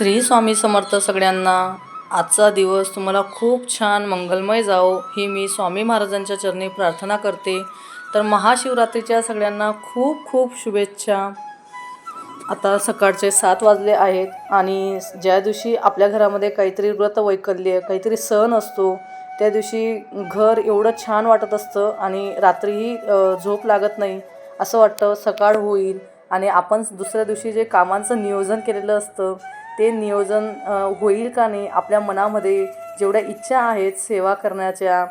श्री स्वामी समर्थ सगळ्यांना आजचा दिवस तुम्हाला खूप छान मंगलमय जावो ही मी स्वामी महाराजांच्या चरणी प्रार्थना करते. तर महाशिवरात्रीच्या सगळ्यांना खूप खूप शुभेच्छा. आता सकाळचे सात वाजले आहेत आणि ज्या दिवशी आपल्या घरामध्ये काहीतरी व्रत वैकल्य काहीतरी सण असतो त्या दिवशी घर एवढं छान वाटत असतं आणि रात्रीही झोप लागत नाही असं वाटतं सकाळ होईल आणि आपण दुसऱ्या दिवशी जे कामांचं नियोजन केलेलं असतं ते नियोजन होईल का नाही आपल्या मनामध्ये जेवढ्या इच्छा आहेत सेवा करण्याच्या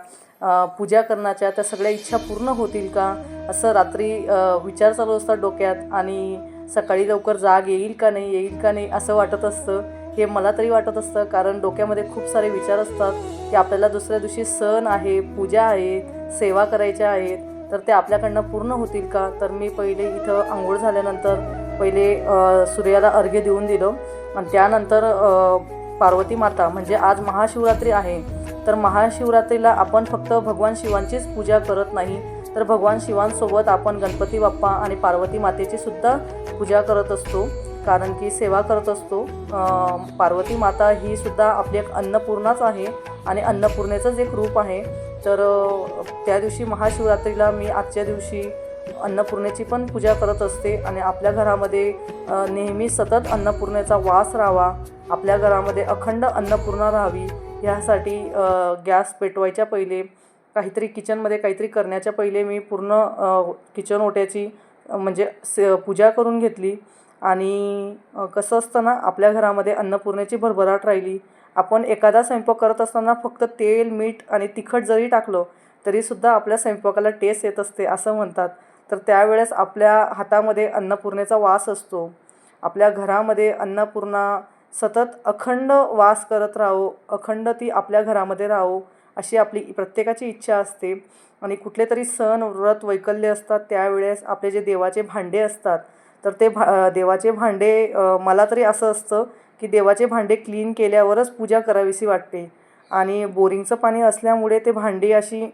पूजा करण्याच्या त्या सगळ्या इच्छा पूर्ण होतील का? असं रात्री विचार चालू असतात डोक्यात आणि सकाळी लवकर जाग येईल का नाही येईल का नाही असं वाटत असतं. हे मला तरी वाटत असतं कारण डोक्यामध्ये खूप सारे विचार असतात की आपल्याला दुसऱ्या दिवशी सण आहे पूजा आहे सेवा करायच्या आहेत तर ते आपल्याकडनं पूर्ण होतील का? तर मी पहिले इथं आंघोळ झाल्यानंतर पहिले सूर्याला अर्घ्य देऊन दिलं. आणि त्यानंतर पार्वती माता म्हणजे आज महाशिवरात्री आहे. तर महाशिवरात्रीला आपण फक्त भगवान शिवांचीच पूजा करत नाही. तर भगवान शिवांसोबत आपण गणपती बाप्पा आणि पार्वती मातेची सुद्धा पूजा करत असतो. कारण की सेवा करत असतो. पार्वती माता ही सुद्धा आपली एक अन्नपूर्णाच आहे आणि अन्नपूर्णेचंच एक रूप आहे. तर त्या दिवशी महाशिवरात्रीला मी आजच्या दिवशी अन्नपूर्णेची पण पूजा करत असते आणि आपल्या घरामध्ये नेहमी सतत अन्नपूर्णेचा वास राहावा आपल्या घरामध्ये अखंड अन्नपूर्णा राहावी ह्यासाठी गॅस पेटवायच्या पहिले काहीतरी किचनमध्ये काहीतरी करण्याच्या पहिले मी पूर्ण किचन ओट्याची म्हणजे से पूजा करून घेतली आणि कसं असतं ना आपल्या घरामध्ये अन्नपूर्णेची भरभराट राहिली. आपण एखादा स्वयंपाक करत असताना फक्त तेल मीठ आणि तिखट जरी टाकलं तरीसुद्धा आपल्या स्वयंपाकाला टेस्ट येत असते असं म्हणतात. तर त्यावेळेस आपल्या हातामध्ये अन्नपूर्णेचा वास असतो. आपल्या घरामध्ये अन्नपूर्णा सतत अखंड वास करत राहो अखंड ती आपल्या घरामध्ये राहो अशी आपली प्रत्येकाची इच्छा असते. आणि कुठले तरी सण व्रत वैकल्य असतात त्यावेळेस आपले जे देवाचे भांडे असतात तर ते भा देवाचे भांडे मला तरी असं असतं की देवाचे भांडे क्लीन केल्यावरच पूजा करावीशी वाटते. आणि बोरिंगचं पाणी असल्यामुळे ते भांडी अशी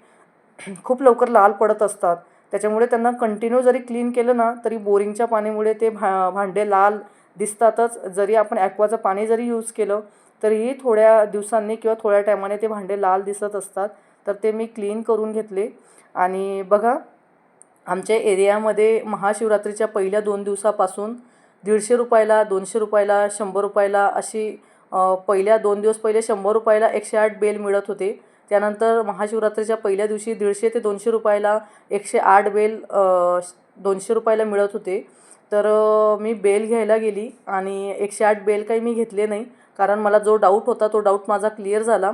खूप लवकर लाल पडत असतात. त्याच्यामुळे त्यांना कंटिन्यू जरी क्लीन केलं ना तरी बोरिंगच्या पाण्यामुळे ते भा भांडे लाल दिसतातच. जरी आपण ॲक्वाचं पाणी जरी यूज केलं तरीही थोड्या दिवसांनी किंवा थोड्या टायमाने ते भांडे लाल दिसत असतात. तर ते मी क्लीन करून घेतले. आणि बघा आमच्या एरियामध्ये महाशिवरात्रीच्या पहिल्या दोन दिवसापासून दीडशे रुपयाला दोनशे रुपयाला शंभर रुपयाला अशी पहिल्या दोन दिवस पहिले शंभर रुपयाला एकशे आठ बेल मिळत होते. त्यानंतर महाशिवरात्रीच्या पहिल्या दिवशी दीडशे ते दोनशे रुपयाला एकशे आठ बेल श- दोनशे रुपयाला मिळत होते. तर मी बेल घ्यायला गेली आणि एकशे आठ बेल काही मी घेतले नाही. कारण मला जो डाऊट होता तो डाऊट माझा क्लिअर झाला.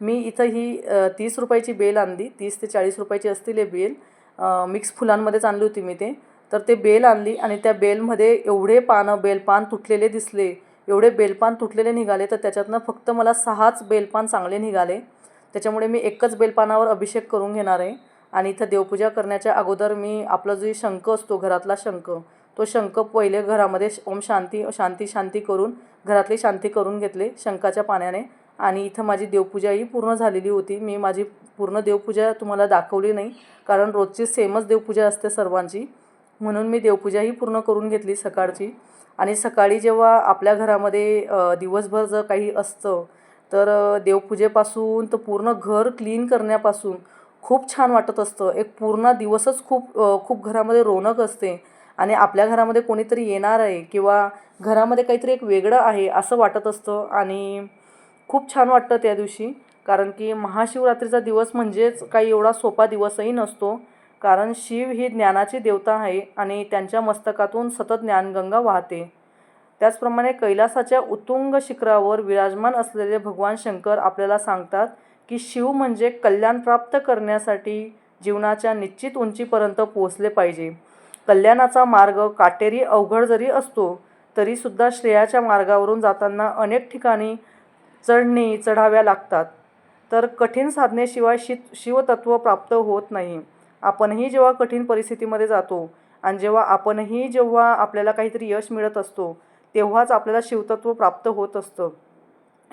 मी इथं ही तीस रुपयाची बेल आणली. तीस ते चाळीस रुपयाची असतील हे बेल. मिक्स फुलांमध्येच आणली होती मी ते. तर ते बेल आणली आणि त्या बेलमध्ये एवढे पानं बेलपान तुटलेले दिसले. एवढे बेलपान तुटलेले निघाले तर त्याच्यातनं फक्त मला सहाच बेलपान चांगले निघाले. त्याच्यामुळे मी एकच बेलपानावर अभिषेक करून घेणार आहे. आणि इथं देवपूजा करण्याच्या अगोदर मी आपला जो शंख असतो घरातला शंख तो शंख पहिले घरामध्ये श- ओम शांती शांती शांती करून घरातली शांती करून घेतले शंखाच्या पाण्याने. आणि इथं माझी देवपूजाही पूर्ण झालेली होती. मी माझी पूर्ण देवपूजा तुम्हाला दाखवली नाही कारण रोजची सेमच देवपूजा असते सर्वांची. म्हणून मी देवपूजाही पूर्ण करून घेतली सकाळची. आणि सकाळी जेव्हा आपल्या घरामध्ये दिवसभर जर काही असतं तर देवपूजेपासून तर पूर्ण घर क्लीन करण्यापासून खूप छान वाटत असतं. एक पूर्ण दिवसच खूप खूप घरामध्ये रोनक असते आणि आपल्या घरामध्ये कोणीतरी येणार आहे किंवा घरामध्ये काहीतरी एक वेगळं आहे असं वाटत असतं आणि खूप छान वाटतं त्या दिवशी. कारण की महाशिवरात्रीचा दिवस म्हणजेच काही एवढा सोपा दिवसही नसतो. कारण शिव ही ज्ञानाची देवता आहे आणि त्यांच्या मस्तकातून सतत ज्ञानगंगा वाहते. त्याचप्रमाणे कैलासाच्या उत्तुंग शिखरावर विराजमान असलेले भगवान शंकर आपल्याला सांगतात की शिव म्हणजे कल्याण प्राप्त करण्यासाठी जीवनाच्या निश्चित उंचीपर्यंत पोहोचले पाहिजे. कल्याणाचा मार्ग काटेरी अवघड जरी असतो तरीसुद्धा श्रेयाच्या मार्गावरून जाताना अनेक ठिकाणी चढणी चढाव्या लागतात. तर कठीण साधनेशिवाय शि शिवतत्व प्राप्त होत नाही. आपणही जेव्हा कठीण परिस्थितीमध्ये जातो आणि जेव्हा आपणही जेव्हा आपल्याला काहीतरी यश मिळत असतो तेव्हाच आपल्याला शिवतत्व प्राप्त होत असतं.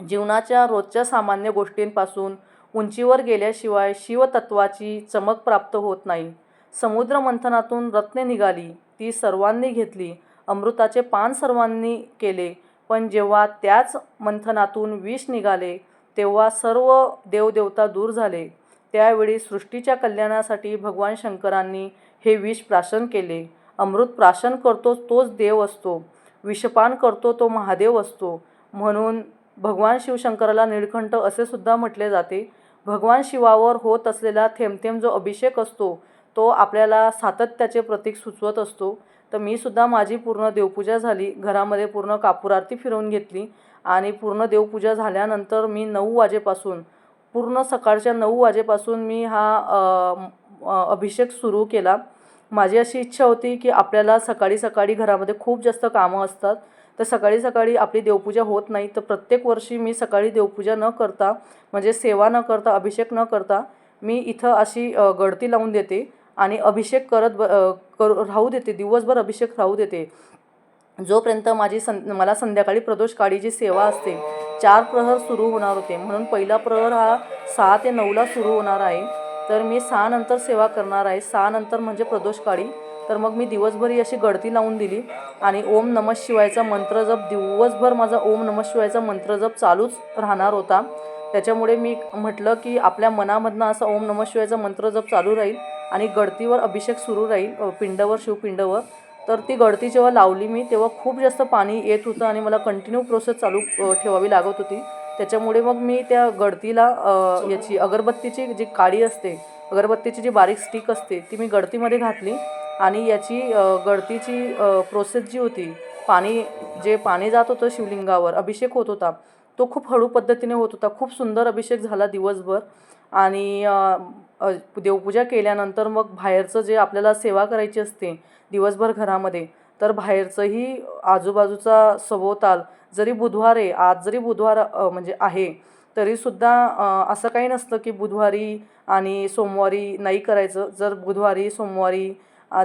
जीवनाच्या रोजच्या सामान्य गोष्टींपासून उंचीवर गेल्याशिवाय शिवतत्वाची चमक प्राप्त होत नाही. समुद्र मंथनातून रत्ने निघाली ती सर्वांनी घेतली अमृताचे पान सर्वांनी केले पण जेव्हा त्याच मंथनातून विष निघाले तेव्हा सर्व देवदेवता दूर झाले. त्यावेळी सृष्टीच्या कल्याणासाठी भगवान शंकरांनी हे विष प्राशन केले. अमृत प्राशन करतो तोच देव असतो. विषपान करतो तो महादेव असतो. म्हणून भगवान शिवशंकराला निळकंठ असे सुद्धा म्हटले जाते. भगवान शिवावर होत असलेला थेंबथेंब जो अभिषेक असतो तो आपल्याला सातत्याचे प्रतीक सुचवत असतो. तर मी सुद्धा माझी पूर्ण देवपूजा झाली. घरामध्ये पूर्ण कापूर आरती फिरवून घेतली आणि पूर्ण देवपूजा झाल्यानंतर मी नऊ वाजेपासून पूर्ण सकाळच्या नऊ वाजेपासून मी हा अभिषेक सुरू केला. माझी अशी इच्छा होती की आपल्याला सकाळी सकाळी घरामध्ये खूप जास्त कामं असतात. तर सकाळी सकाळी आपली देवपूजा होत नाही. तर प्रत्येक वर्षी मी सकाळी देवपूजा न करता म्हणजे सेवा न करता अभिषेक न करता मी इथं अशी गळती लावून देते आणि अभिषेक करत ब करू राहू देते. दिवसभर अभिषेक राहू देते. जोपर्यंत माझी सं मला संध्याकाळी प्रदोष काळीची सेवा असते चार प्रहर सुरू होणार होते. म्हणून पहिला प्रहर हा सहा ते नऊला सुरू होणार आहे. तर मी सहानंतर सेवा करणार आहे. सहा नंतर म्हणजे प्रदोष काळी तर मग मी दिवसभर ही अशी गळती लावून दिली. आणि ओम नमः शिवायचा मंत्र जप दिवसभर माझा ओम नमः शिवायचा मंत्र जप चालूच राहणार होता. त्याच्यामुळे मी म्हटलं की आपल्या मनामधनं असा ओम नमः शिवायचा मंत्र जप चालू राहील आणि गळतीवर अभिषेक सुरू राहील पिंडावर पिंडवर शिवपिंडवर. तर ती गळती जेव्हा लावली मी तेव्हा खूप जास्त पाणी येत होतं आणि मला कंटिन्यू प्रोसेस चालू ठेवावी लागत होती. त्याच्यामुळे मग मी त्या गळतीला याची अगरबत्तीची जी काडी असते अगरबत्तीची जी बारीक स्टिक असते ती मी गळतीमध्ये घातली आणि याची गळतीची प्रोसेस जी होती पाणी जे पाणी जात होतं शिवलिंगावर अभिषेक होत होता तो खूप हळू पद्धतीने होत होता खूप सुंदर अभिषेक झाला दिवसभर आणि देवपूजा केल्यानंतर मग बाहेरचं जे आपल्याला सेवा करायची असते दिवसभर घरामध्ये तर बाहेरचंही आजूबाजूचा सभोवताल जरी बुधवार आहे आज जरी बुधवार म्हणजे आहे तरीसुद्धा असं काही नसतं की बुधवारी आणि सोमवारी नाही करायचं. जर बुधवारी सोमवारी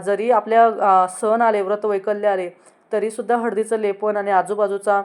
जरी आपल्या सण आले व्रत वैकल्य आले तरीसुद्धा हळदीचं लेपन आणि आजूबाजूचा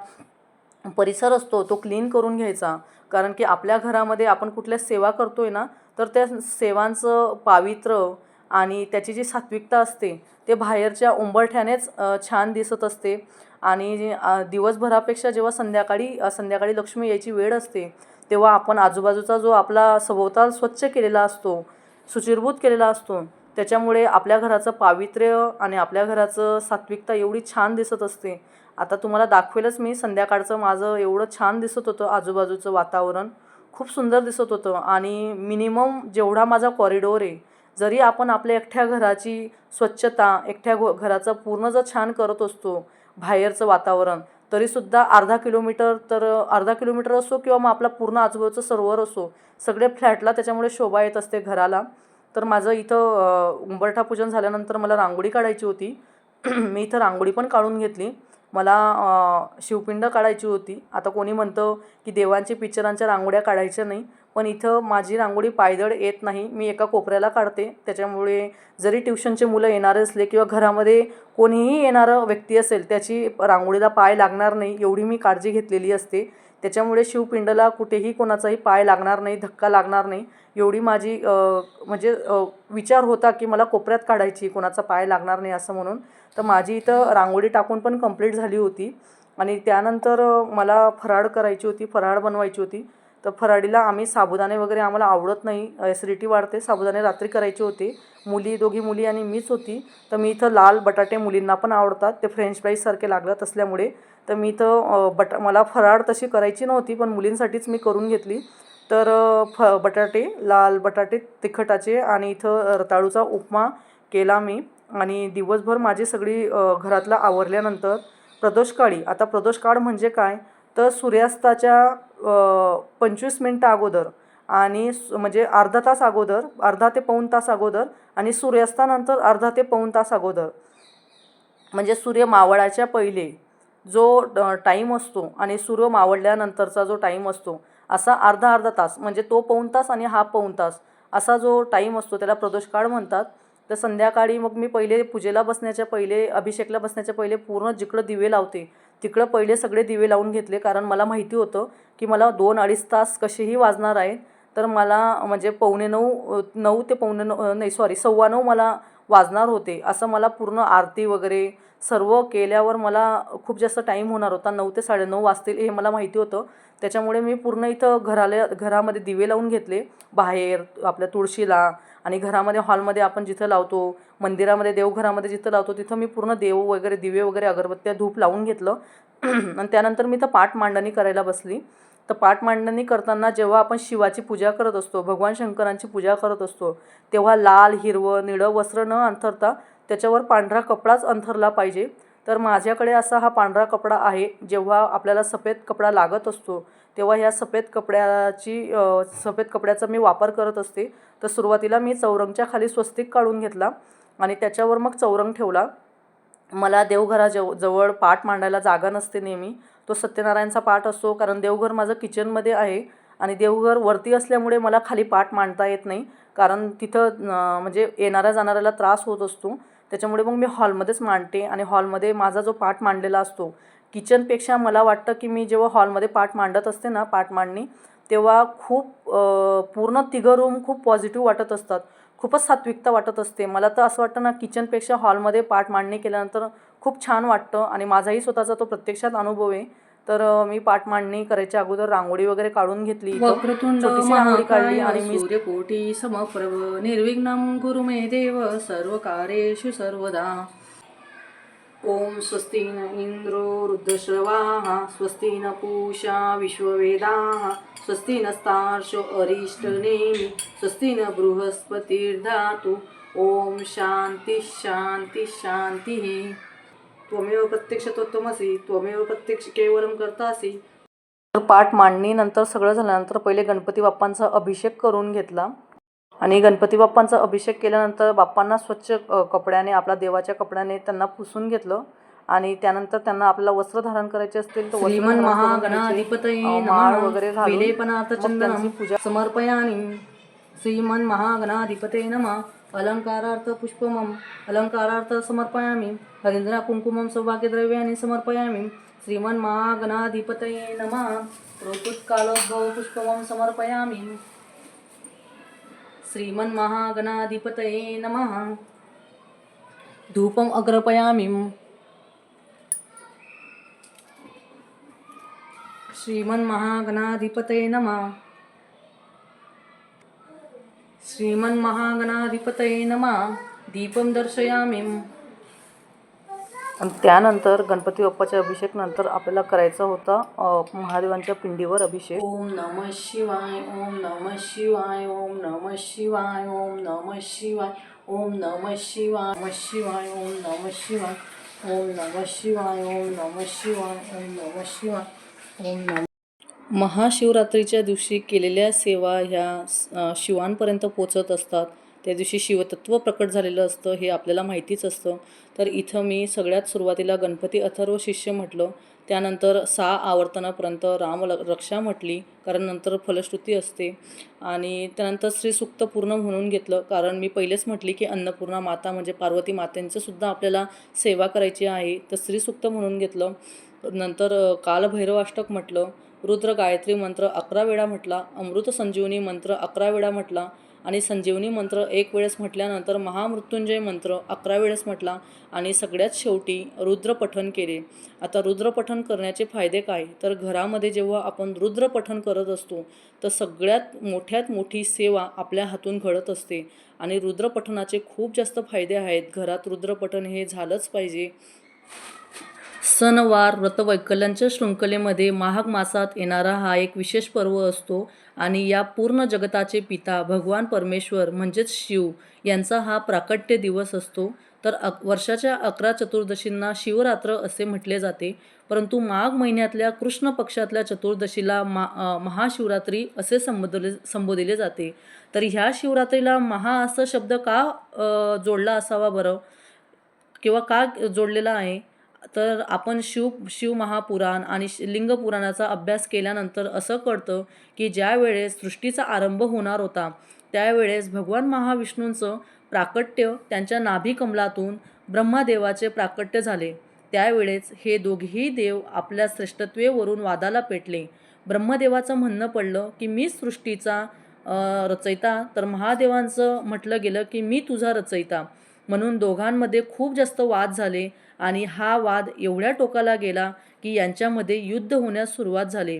परिसर असतो तो क्लीन करून घ्यायचा. कारण की आपल्या घरामध्ये आपण कुठल्या सेवा करतोय ना तर त्या सेवांचं पावित्र्य आणि त्याची जी सात्विकता असते ते बाहेरच्या उंबरठ्यानेच छान दिसत असते. आणि दिवसभरापेक्षा जेव्हा संध्याकाळी संध्याकाळी लक्ष्मी यायची वेळ असते तेव्हा आपण आजूबाजूचा जो आपला सभोवताल स्वच्छ केलेला असतो सुचिरभूत केलेला असतो त्याच्यामुळे आपल्या घराचं पावित्र्य आणि आपल्या घराचं सात्विकता एवढी छान दिसत असते. आता तुम्हाला दाखवेलच मी संध्याकाळचं माझं एवढं छान दिसत होतं आजूबाजूचं वातावरण. खूप सुंदर दिसत होतं आणि मिनिमम जेवढा माझा कॉरिडोर आहे जरी आपण आपल्या एकट्या घराची स्वच्छता एकट्या घो घराचं पूर्ण जर छान करत असतो बाहेरचं वातावरण तरीसुद्धा अर्धा किलोमीटर तर अर्धा किलोमीटर असो किंवा मग आपला पूर्ण आजूबाजूचं सरोवर असो सगळे फ्लॅटला त्याच्यामुळे शोभा येत असते घराला. तर माझं इथं उंबरठा पूजन झाल्यानंतर मला रांगोळी काढायची होती. मी इथं रांगोळी पण काढून घेतली. मला शिवपिंड काढायची होती. आता कोणी म्हणतं की देवांची पिक्चरांच्या रांगोळ्या काढायच्या नाही. पण इथं माझी रांगोळी पायदळ येत नाही. मी एका कोपऱ्याला काढते. त्याच्यामुळे जरी ट्युशनचे मुलं येणारे असले किंवा घरामध्ये कोणीही येणारं व्यक्ती असेल त्याची रांगोळीला पाय लागणार नाही एवढी मी काळजी घेतलेली असते. त्याच्यामुळे शिवपिंडला कुठेही कोणाचाही पाय लागणार नाही धक्का लागणार नाही. एवढी माझी म्हणजे विचार होता की मला कोपऱ्यात काढायची कोणाचा पाय लागणार नाही असं म्हणून. तर माझी इथं रांगोळी टाकून पण कंप्लीट झाली होती. आणि त्यानंतर मला फराळ करायची होती फराळ बनवायची होती. तर फराळीला आम्ही साबुदाणे वगैरे आम्हाला आवडत नाही. ॲसिडिटी वाढते. साबुदाणे रात्री करायचे होते. मुली दोघी मुली आणि मीच होती. तर मी इथं लाल बटाटे मुलींना पण आवडतात. ते फ्रेंच फ्राईजसारखे लागत असल्यामुळे. तर मी इथं बट बटा मला फराळ तशी करायची नव्हती पण मुलींसाठीच मी करून घेतली. तर फ बटाटे लाल बटाटे तिखटाचे आणि इथं रताळूचा उपमा केला मी. आणि दिवसभर माझी सगळी घरातला आवरल्यानंतर प्रदोष काळी आता प्रदोष काळ म्हणजे काय? तर सूर्यास्ताच्या पंचवीस मिनटं अगोदर आणि म्हणजे अर्धा तास अगोदर अर्धा ते पाऊण तास अगोदर आणि सूर्यास्तानंतर अर्धा ते पाऊण तास अगोदर. म्हणजे सूर्य मावळाच्या पहिले जो टाईम असतो आणि सूर्य मावळल्यानंतरचा जो टाईम असतो असा अर्धा अर्धा तास म्हणजे तो पाऊण तास आणि हा पाऊण तास असा जो टाईम असतो त्याला प्रदोषकाळ म्हणतात. तर संध्याकाळी मग मी पहिले पूजेला बसण्याच्या पहिले अभिषेकला बसण्याच्या पहिले पूर्ण जिकडं दिवे लावते तिकडं पहिले सगळे दिवे लावून घेतले कारण मला माहिती होतं की मला दोन अडीच तास कसेही वाजणार आहेत. तर मला म्हणजे पावणे नऊ नऊ ते पावणे नऊ नाही सॉरी सव्वा नऊ मला वाजणार होते. असं मला पूर्ण आरती वगैरे सर्व केल्यावर मला खूप जास्त टाईम होणार होता. नऊ ते साडेनऊ वाजतील हे मला माहिती होतं. त्याच्यामुळे मी पूर्ण इथं घराला घरामध्ये दिवे लावून घेतले. बाहेर आपल्या तुळशीला आणि घरामध्ये हॉलमध्ये आपण जिथं लावतो मंदिरामध्ये देवघरामध्ये जिथं लावतो तिथं मी पूर्ण देव वगैरे दिवे वगैरे अगरबत्त्या धूप लावून घेतलं. आणि त्यानंतर मी तर पाठ मांडणी करायला बसली. तर पाठ मांडणी करताना जेव्हा आपण शिवाची पूजा करत असतो भगवान शंकरांची पूजा करत असतो तेव्हा लाल हिरवं निळं वस्त्र न अंथरता त्याच्यावर पांढरा कपडाच अंथरला पाहिजे. तर माझ्याकडे असा हा पांढरा कपडा आहे जेव्हा आपल्याला सफेद कपडा लागत असतो तेव्हा ह्या सफेद कपड्याची सफेद कपड्याचा मी वापर करत असते. तर सुरुवातीला मी चौरंगच्या खाली स्वस्तिक काढून घेतला आणि त्याच्यावर मग चौरंग ठेवला. मला देवघराजव जवळ पाठ मांडायला जागा नसते नेहमी. तो सत्यनारायणचा पाठ असतो कारण देवघर माझं किचनमध्ये आहे आणि देवघर वरती असल्यामुळे मला खाली पाठ मांडता येत नाही. कारण तिथं म्हणजे येणाऱ्या जाणाऱ्याला त्रास होत असतो. त्याच्यामुळे मग मी हॉलमध्येच मांडते आणि हॉलमध्ये माझा जो पाठ मांडलेला असतो किचनपेक्षा मला वाटतं की मी जेव्हा हॉलमध्ये पाठ मांडत असते ना पाठ मांडणी तेव्हा खूप पूर्ण तिघं रूम खूप पॉझिटिव्ह वाटत असतात. खूपच सात्विकता वाटत असते. मला तर असं वाटतं ना किचनपेक्षा हॉलमध्ये पाठ मांडणी केल्यानंतर खूप छान वाटतं आणि माझाही स्वतःचा तो प्रत्यक्षात अनुभव आहे. तर मी पाठ मांडणी करायच्या अगोदर रांगोळी वगैरे काढून घेतली रांगोळी काढली आणि मी सूर्यकोटी समप्रभ निर्विघ्नं गुरु मे देव सर्वकार्येषु सर्वदा. ओम स्वस्ती न इंद्रो रुद्रश्रवा स्वस्ती न पूषा विश्ववेदाः स्वस्ती नस्तार्षो अरिष्टनेमि स्वस्ती न बृहस्पतीर्धातु। ओम शांती शांती शांती त्वमेव प्रत्यक्ष तत्वमसी त्वमेव प्रत्यक्ष केवलम करतासी। तर पाठ मांडणीनंतर सगळं झाल्यानंतर पहिले गणपती बाप्पांचा अभिषेक करून घेतला. आणि गणपती बाप्पांचा अभिषेक केल्यानंतर बाप्पांना स्वच्छ कपड्याने आपल्या देवाच्या कपड्याने त्यांना पुसून घेतलं. आणि त्यानंतर त्यांना आपल्याला वस्त्र धारण करायचे असतील तर माळ नमः. वगैरे घालून पूजा समर्पयामि. श्रीमन महागणाधिपते नमः. अलंकारार्थ पुष्पमम्. अलंकारार्थ समर्पयामि. हरिन्द्रा कुङ्कुमं सौभाग्यद्रव्याणि समर्पयामि. श्रीमन महागणाधिपतये नमः. ऋतुत्कालोद्भव पुष्पमं समर्पयामि. श्रीमन महागणाधिपतये नमः। धूपम् अग्रपयामि। श्रीमन्महागणाधिपतये नमः। श्रीमन्महागणाधिपतये नमः। दीपं दर्शयामि। आणि त्यानंतर गणपती बाप्पाच्या अभिषेक नंतर आपल्याला करायचा होता महादेवांच्या पिंडीवर अभिषेक ओम नमः शिवाय ओम नमः शिवाय ओम नमः शिवाय ओम नमः शिवाय ओम नमः शिवाय नमः शिवाय ओम नमः शिवाय ओम नमः शिवाय ओम नमः शिवाय ओम नमः शिवाय ओम नमः महाशिवरात्रीच्या दिवशी केलेल्या सेवा ह्या शिवांपर्यंत पोचत असतात त्या दिवशी शिवतत्व प्रकट झालेलं असतं हे आपल्याला माहितीच असतं. तर इथं मी सगळ्यात सुरुवातीला गणपती अथर्व शिष्य म्हटलं. त्यानंतर सहा आवर्तनापर्यंत राम रक्षा म्हटली कारण नंतर फलश्रुती असते. आणि त्यानंतर श्रीसुक्त पूर्ण म्हणून घेतलं कारण मी पहिलेच म्हटली की अन्नपूर्णा माता म्हणजे पार्वती मातेंचं सुद्धा आपल्याला सेवा करायची आहे. तर श्रीसुक्त म्हणून घेतलं. नंतर कालभैरवाष्टक म्हटलं. रुद्र गायत्री मंत्र अकरा वेळा म्हटला. अमृत संजीवनी मंत्र अकरा वेळा म्हटला. आणि संजीवनी मंत्र एक वेळेस म्हटल्यानंतर महामृत्युंजय मंत्र अकरा वेळेस म्हटला आणि सगळ्यात शेवटी रुद्रपठन केले. आता रुद्रपठन करण्याचे फायदे काय? तर घरामध्ये जेव्हा आपण रुद्रपठन करत असतो तर सगळ्यात मोठ्यात मोठी सेवा आपल्या हातून घडत असते. आणि रुद्रपठनाचे खूप जास्त फायदे आहेत. घरात रुद्रपठन हे झालंच पाहिजे. सणवार व्रतवैकल्यांच्या शृंखलेमध्ये माघ मासात येणारा हा एक विशेष पर्व असतो. आणि या पूर्ण जगताचे पिता भगवान परमेश्वर म्हणजेच शिव यांचा हा प्राकट्य दिवस असतो. तर अक वर्षाच्या अकरा चतुर्दशींना शिवरात्र असे म्हटले जाते. परंतु माघ महिन्यातल्या कृष्ण पक्षातल्या चतुर्दशीला मा महाशिवरात्री असे संबोधले संबोधिले जाते. तर ह्या शिवरात्रीला महा असा शब्द का जोडला असावा बरं? किंवा का जोडलेला आहे? तर आपण शिव शिव महापुराण आणि शि- अभ्यास केल्यानंतर असं कळतं की ज्या वेळेस सृष्टीचा आरंभ होणार होता त्यावेळेस भगवान महाविष्णूंचं प्राकट्य त्यांच्या नाभिकमलातून ब्रह्मदेवाचे प्राकट्य झाले. त्यावेळेस हे दोघेही देव आपल्या श्रेष्ठत्वेवरून वादाला पेटले. ब्रह्मदेवाचं म्हणणं पडलं की मी सृष्टीचा रचयिता तर महादेवांचं म्हटलं गेलं की मी तुझा रचयिता. म्हणून दोघांमध्ये खूप जास्त वाद झाले. आणि हा वाद एवढ्या टोकाला गेला की यांच्यामध्ये युद्ध होण्यास सुरुवात झाली.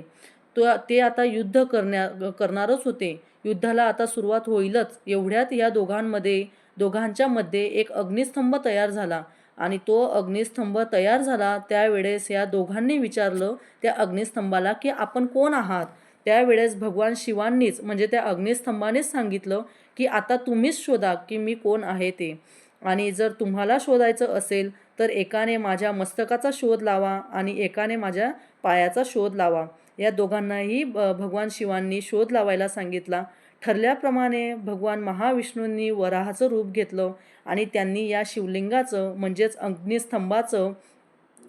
तो ते आता युद्ध करण्या करणारच होते. युद्धाला आता सुरुवात होईलच. एवढ्यात या दोघांमध्ये दोघांच्या मध्ये एक अग्निस्तंभ तयार झाला. आणि तो अग्निस्तंभ तयार झाला त्यावेळेस या दोघांनी विचारलं त्या अग्निस्तंभाला की आपण कोण आहात? त्यावेळेस भगवान शिवांनीच म्हणजे त्या अग्निस्तंभानेच सांगितलं की आता तुम्हीच शोधा की मी कोण आहे ते. आणि जर तुम्हाला शोधायचं असेल तर एकाने माझ्या मस्तकाचा शोध लावा आणि एकाने माझ्या पायाचा शोध लावा. या दोघांनाही ब- भगवान शिवांनी शोध लावायला सांगितला. ठरल्याप्रमाणे भगवान महाविष्णूंनी वराहाचं रूप घेतलं आणि त्यांनी या शिवलिंगाचं म्हणजेच अग्निस्तंभाचं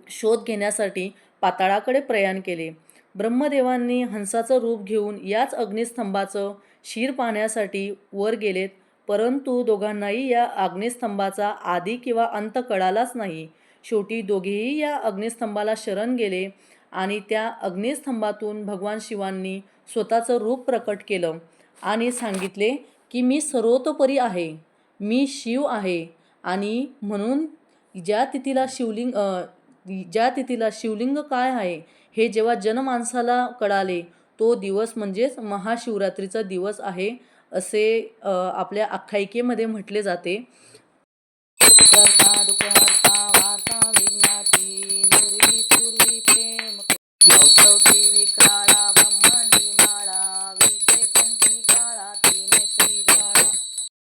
शोध घेण्यासाठी पाताळाकडे प्रयाण केले. ब्रह्मदेवांनी हंसाचं रूप घेऊन याच अग्निस्तंभाचं शिर पाहण्यासाठी वर गेलेत. परंतु दोघांनाही या अग्निस्तंभाचा आधी किंवा अंत कळालाच नाही. शेवटी दोघेही या अग्निस्तंभाला शरण गेले आणि त्या अग्निस्तंभातून भगवान शिवांनी स्वतःचं रूप प्रकट केलं आणि सांगितले की मी सर्वतोपरी आहे. मी शिव आहे आणि म्हणून ज्या तिथीला शिवलिंग ज्या तिथीला शिवलिंग काय आहे हे जेव्हा जनमानसाला कळाले तो दिवस म्हणजेच महाशिवरात्रीचा दिवस आहे. असे आपल्या आख्यायिकेमध्ये म्हटले जाते.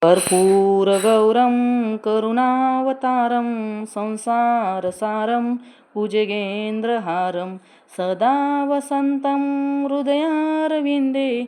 कर्पूरगौरं करुणावतारं संसारसारं कुजगेन्द्रहारं सदा वसन्तं हृदयारविंदे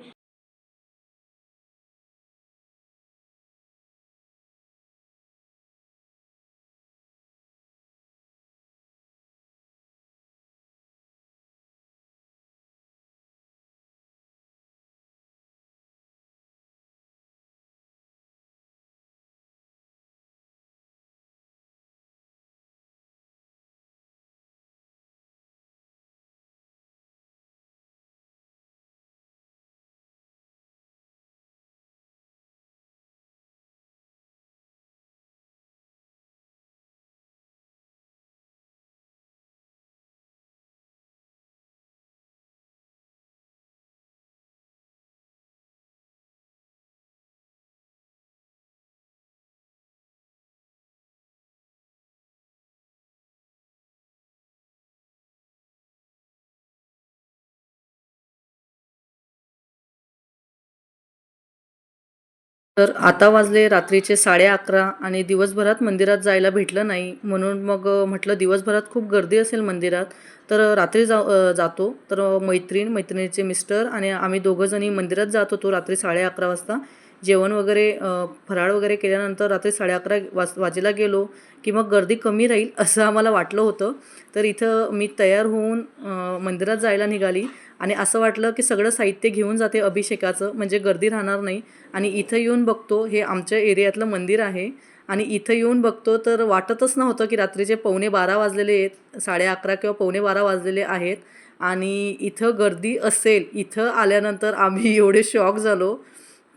तर आता वाजले रात्रीचे साडे अकरा आणि दिवसभरात मंदिरात जायला भेटलं नाही. म्हणून मग म्हटलं दिवसभरात खूप गर्दी असेल मंदिरात तर रात्री जा जातो. तर मैत्रीण मैत्रिणीचे मिस्टर आणि आम्ही दोघंजणी मंदिरात जात होतो रात्री साडे अकरा वाजता. जेवण वगैरे फराळ वगैरे केल्यानंतर रात्री साडे अकरा वाज वाजेला गेलो की मग गर्दी कमी राहील असं आम्हाला वाटलं होतं. तर इथं मी तयार होऊन मंदिरात जायला निघाली. आणि असं वाटलं की सगळं साहित्य घेऊन जाते अभिषेकाचं म्हणजे गर्दी राहणार नाही. आणि इथं येऊन बघतो हे आमच्या एरियातलं मंदिर आहे. आणि इथं येऊन बघतो तर वाटतच नव्हतं की रात्रीचे पावणे बारा वाजलेले आहेत साडे अकरा किंवा पावणे बारा वाजलेले आहेत. आणि इथं गर्दी असेल इथं आल्यानंतर आम्ही एवढे शॉक झालो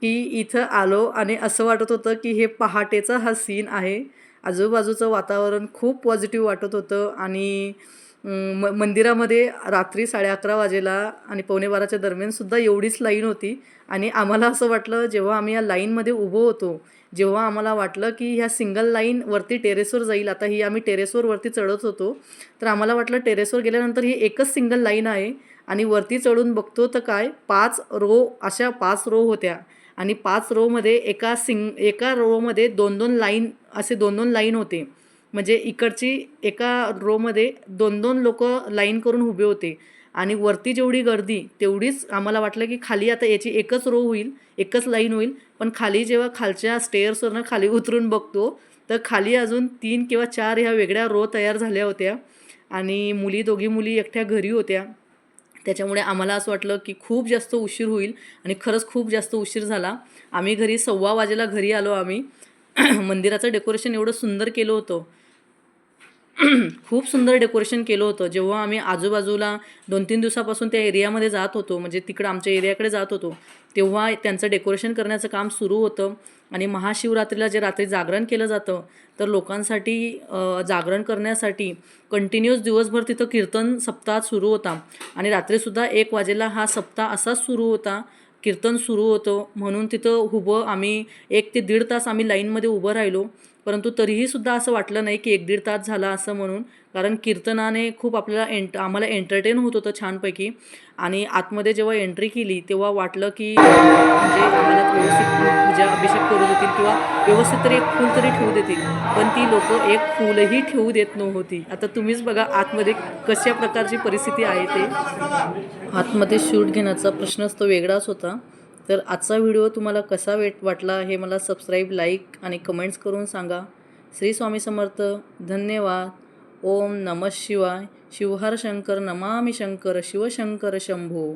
की इथं आलो आणि असं वाटत होतं की हे पहाटेचा हा सीन आहे. आजूबाजूचं वातावरण खूप पॉझिटिव्ह वाटत होतं आणि म मंदिरामध्ये रात्री साडे अकरा वाजेला आणि पावणे बाराच्या दरम्यानसुद्धा एवढीच लाईन होती. आणि आम्हाला असं वाटलं जेव्हा आम्ही या लाईनमध्ये उभं होतो जेव्हा आम्हाला वाटलं की ह्या सिंगल लाईन वरती टेरेसवर जाईल आता ही आम्ही टेरेसवर वरती चढत होतो तर आम्हाला वाटलं टेरेसवर गेल्यानंतर ही एकच सिंगल लाईन आहे. आणि वरती चढून बघतो तर काय पाच रो अशा पाच रो होत्या. आणि पाच रोमध्ये एका सिंग एका रोमध्ये दोन दोन लाईन असे दोन दोन लाईन होते. म्हणजे इकडची एका रोमध्ये दोन दोन लोक लाईन करून उभे होते. आणि वरती जेवढी गर्दी तेवढीच आम्हाला वाटलं की खाली आता याची एकच रो होईल एकच लाईन होईल. पण खाली जेव्हा खालच्या स्टेअर्सवरनं खाली उतरून बघतो तर खाली अजून तीन किंवा चार ह्या वेगळ्या रो तयार झाल्या होत्या. आणि मुली दोघी मुली एकट्या घरी होत्या. त्याच्यामुळे आम्हाला असं वाटलं की खूप जास्त उशीर होईल आणि खरंच खूप जास्त उशीर झाला. आम्ही घरी सव्वा वाजेला घरी आलो आम्ही. मंदिराचं डेकोरेशन एवढं सुंदर केलं होतं. खूप सुंदर डेकोरेशन केलं होतं. जेव्हा आम्ही आजूबाजूला दोन तीन दिवसापासून त्या एरियामध्ये जात होतो म्हणजे तिकडं आमच्या एरियाकडे जात होतो तेव्हा त्यांचं डेकोरेशन करण्याचं काम सुरू होतं आणि महाशिवरात्रीला जे रात्री जागरण केलं जातं तर लोकांसाठी जागरण करण्यासाठी कंटिन्युअस दिवसभर तिथं कीर्तन सप्ताह सुरू होता. आणि रात्रीसुद्धा एक वाजेला हा सप्ताह असाच सुरू होता. कीर्तन सुरू होतं. म्हणून तिथं उभं आम्ही एक ते दीड तास आम्ही लाईनमध्ये उभं राहिलो. परंतु तरीही सुद्धा असं वाटलं नाही की एक दीड तास झाला असं म्हणून कारण कीर्तनाने खूप आपल्याला एंट आम्हाला एंटरटेन होत होतं छानपैकी. आणि आतमध्ये जेव्हा एंट्री केली तेव्हा वाटलं की म्हणजे आम्हाला व्यवस्थित पूजा अभिषेक करू देतील किंवा व्यवस्थित तरी एक फूल तरी ठेवू देतील. पण ती लोक एक फूलही ठेवू देत नव्हती. आता तुम्हीच बघा आतमध्ये कशा प्रकारची परिस्थिती आहे ते. आतमध्ये शूट घेण्याचा प्रश्नच तो वेगळाच होता. तर आजचा व्हिडिओ तुम्हाला कसा वेट वाटला हे मला सबस्क्राईब लाईक आणि कमेंट्स करून सांगा. श्री स्वामी समर्थ धन्यवाद. ओम नमः शिवाय. शिवहर शंकर नमामि शंकर शिवशंकर शंभो.